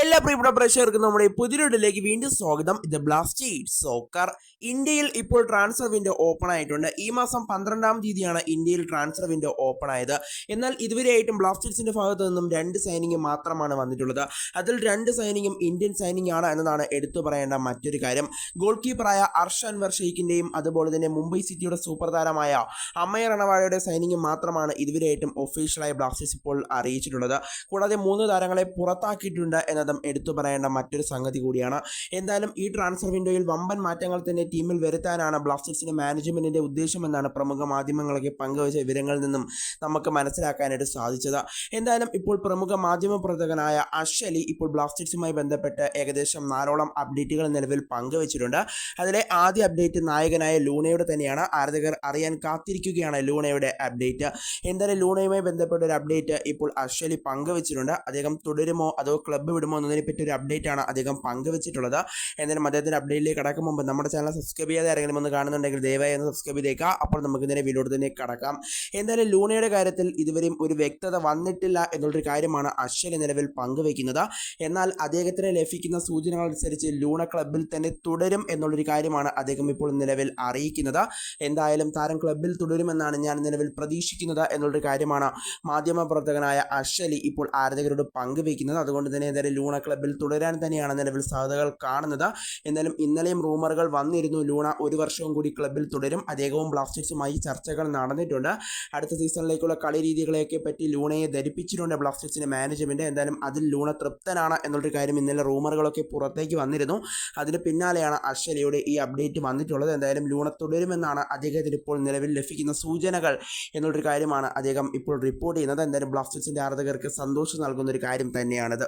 എല്ലാ പ്രിയപ്പെട്ട പ്രേക്ഷകർക്കും നമ്മുടെ പുതിയൊരിലേക്ക് വീണ്ടും സ്വാഗതം. ഇത് ബ്ലാസ്റ്റേഴ്സ് സോക്കർ ഇന്ത്യയിൽ ഇപ്പോൾ ട്രാൻസ്ഫർ വിൻഡോ ഓപ്പൺ ആയിട്ടുണ്ട്. ഈ മാസം പന്ത്രണ്ടാം തീയതിയാണ് ഇന്ത്യയിൽ ട്രാൻസ്ഫർ വിൻഡോ ഓപ്പൺ ആയത്. എന്നാൽ ഇതുവരെയായിട്ടും ബ്ലാസ്റ്റേഴ്സിന്റെ ഭാഗത്തു നിന്നും രണ്ട് സൈനിങ് മാത്രമാണ് വന്നിട്ടുള്ളത്. അതിൽ രണ്ട് സൈനിങ്ങും ഇന്ത്യൻ സൈനിങ് ആണ് എന്നതാണ് എടുത്തു പറയേണ്ട മറ്റൊരു കാര്യം. ഗോൾ കീപ്പറായ അർഷ ഷെയ്ഖിന്റെയും അതുപോലെ തന്നെ മുംബൈ സിറ്റിയുടെ സൂപ്പർ താരമായ അമ്മയ റണവാഴയുടെ സൈനിങ് മാത്രമാണ് ഇതുവരെയായിട്ടും ഒഫീഷ്യലായി ബ്ലാസ്റ്റേഴ്സ് ഇപ്പോൾ അറിയിച്ചിട്ടുള്ളത്. കൂടാതെ മൂന്ന് താരങ്ങളെ പുറത്താക്കിയിട്ടുണ്ട് എന്നതും എടുത്തു പറയേണ്ട മറ്റൊരു സംഗതി കൂടിയാണ്. എന്തായാലും ഈ ട്രാൻസ്ഫർ വിൻഡോയിൽ വമ്പൻ മാറ്റങ്ങൾ തന്നെ ടീമിൽ വരുത്താനാണ് ബ്ലാസ്റ്റേഴ്സിന്റെ മാനേജ്മെന്റിന്റെ ഉദ്ദേശമെന്നാണ് പ്രമുഖ മാധ്യമങ്ങളൊക്കെ പങ്കുവച്ച വിവരങ്ങളിൽ നിന്നും നമുക്ക് മനസ്സിലാക്കാനായിട്ട് സാധിച്ചത്. എന്തായാലും ഇപ്പോൾ പ്രമുഖ മാധ്യമ പ്രവർത്തകനായ അഷലി ഇപ്പോൾ ബ്ലാസ്റ്റേഴ്സുമായി ബന്ധപ്പെട്ട് ഏകദേശം നാലോളം അപ്ഡേറ്റുകൾ നിലവിൽ പങ്കുവച്ചിട്ടുണ്ട്. അതിലെ ആദ്യ അപ്ഡേറ്റ് നായകനായ ലൂണയുടെ തന്നെയാണ് ആരാധകർ അറിയാൻ കാത്തിരിക്കുകയാണ് ലൂണയുടെ അപ്ഡേറ്റ് എന്തായാലും ലൂണയുമായി ബന്ധപ്പെട്ട ഒരു അപ്ഡേറ്റ് ഇപ്പോൾ അശ്വലി പങ്കുവച്ചിട്ടുണ്ട്. അദ്ദേഹം തുടരുമോ അതോ ക്ലബ്ബ് വിടുമോ എന്നതിനെ പറ്റി ഒരു അപ്ഡേറ്റ് ആണ് അദ്ദേഹം പങ്കുവച്ചിട്ടുള്ളത്. എന്തായാലും അദ്ദേഹത്തിന്റെ അപ്ഡേറ്റിലേക്ക് കടക്കും മുമ്പ് നമ്മുടെ ചാനൽ സബ്സ്ക്രൈബ് ചെയ്യാതെ ആരെങ്കിലും ഒന്ന് കാണുന്നുണ്ടെങ്കിൽ ദയവായി ഒന്ന് സബ്സ്ക്രൈബ് ചെയ്തേക്കുക. അപ്പോൾ നമുക്ക് ഇതിനെ വീഡിയോട് തന്നെ കടക്കാം. എന്തായാലും ലൂണയുടെ കാര്യത്തിൽ ഇതുവരെയും ഒരു വ്യക്തത വന്നിട്ടില്ല എന്നുള്ളൊരു കാര്യമാണ് അശ്വലി നിലവിൽ പങ്കുവയ്ക്കുന്നത്. എന്നാൽ അദ്ദേഹത്തിന് ലഭിക്കുന്ന സൂചനകൾ അനുസരിച്ച് ലൂണ ക്ലബിൽ തന്നെ തുടരും എന്നുള്ളൊരു കാര്യമാണ് അദ്ദേഹം ഇപ്പോൾ നിലവിൽ അറിയിക്കുന്നത്. എന്തായാലും താരം ക്ലബിൽ തുടരുമെന്നാണ് ഞാൻ നിലവിൽ പ്രതീക്ഷിക്കുന്നത് എന്നുള്ളൊരു കാര്യമാണ് മാധ്യമ പ്രവർത്തകനായ അശ്വലി ഇപ്പോൾ ആരാധകരോട് പങ്കുവയ്ക്കുന്നത്. അതുകൊണ്ട് തന്നെ എന്തായാലും ലൂണ ക്ലബിൽ തുടരാൻ തന്നെയാണ് നിലവിൽ സാധ്യതകൾ കാണുന്നത്. എന്നാലും ഇന്നലെയും റൂമറുകൾ വന്നിരുന്നു. ലൂണ ഒരു വർഷവും കൂടി ക്ലബിൽ തുടരും. അദ്ദേഹവും ബ്ലാസ്റ്റേഴ്സുമായി ചർച്ചകൾ നടന്നിട്ടുണ്ട്. അടുത്ത സീസണിലേക്കുള്ള കളി രീതികളെയൊക്കെ പറ്റി ലൂണയെ ധരിപ്പിച്ചിട്ടുണ്ട് ബ്ലാസ്റ്റേഴ്സിന്റെ മാനേജ്മെന്റ് എന്തായാലും അതിൽ ലൂണ തൃപ്തനാണ് എന്നുള്ളൊരു കാര്യം ഇന്നലെ റൂമറുകളൊക്കെ പുറത്തേക്ക് വന്നിരുന്നു. അതിന് പിന്നാലെയാണ് അശ്വലിയുടെ ഈ അപ്ഡേറ്റ് വന്നിട്ടുള്ളത്. എന്തായാലും ലൂണ തുടരുമെന്നാണ് അദ്ദേഹത്തിന് ഇപ്പോൾ നിലവിൽ ലഭിക്കുന്ന സൂചനകൾ എന്നുള്ളൊരു കാര്യമാണ് അദ്ദേഹം ഇപ്പോൾ റിപ്പോർട്ട് ചെയ്യുന്നത്. എന്തായാലും ബ്ലാസ്റ്റേഴ്സിന്റെ ആരാധകർക്ക് സന്തോഷം നൽകുന്ന ഒരു കാര്യം തന്നെയാണിത്.